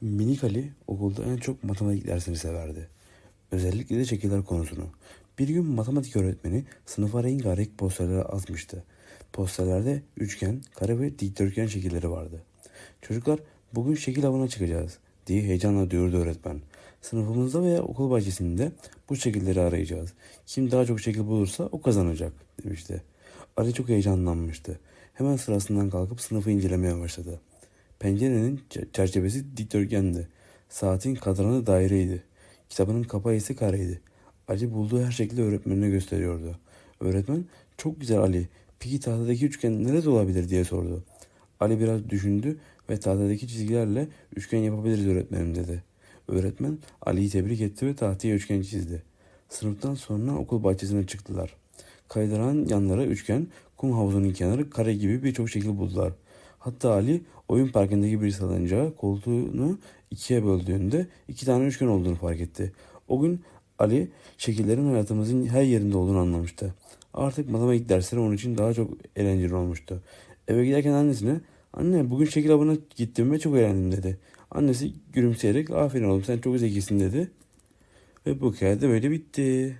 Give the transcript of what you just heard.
Minik Ali okulda en çok matematik dersini severdi. Özellikle de şekiller konusunu. Bir gün matematik öğretmeni sınıfa rengarenk posterler asmıştı. Posterlerde üçgen, kare ve dikdörtgen şekilleri vardı. Çocuklar bugün şekil avına çıkacağız diye heyecanla diyordu öğretmen. Sınıfımızda veya okul bahçesinde bu şekilleri arayacağız. Kim daha çok şekil bulursa o kazanacak demişti. Ali çok heyecanlanmıştı. Hemen sırasından kalkıp sınıfı incelemeye başladı. Pencerenin çerçevesi dikdörtgendi. Saatin kadranı daireydi. Kitabının kapağı ise kareydi. Ali bulduğu her şekli öğretmenine gösteriyordu. Öğretmen çok güzel Ali. Peki tahtadaki üçgen nerede olabilir diye sordu. Ali biraz düşündü ve tahtadaki çizgilerle üçgen yapabiliriz öğretmenim dedi. Öğretmen Ali'yi tebrik etti ve tahtaya üçgen çizdi. Sınıftan sonra okul bahçesine çıktılar. Kaydıran yanları üçgen, kum havuzunun kenarı kare gibi birçok şekil buldular. Hatta Ali oyun parkındaki bir salıncağı koltuğunu ikiye böldüğünde iki tane üçgen olduğunu fark etti. O gün Ali şekillerin hayatımızın her yerinde olduğunu anlamıştı. Artık matematik dersleri onun için daha çok eğlenceli olmuştu. Eve giderken annesine anne bugün şekil avına gittim ve çok eğlendim dedi. Annesi gülümseyerek aferin oğlum sen çok zekisin dedi. Ve bu hikaye de böyle bitti.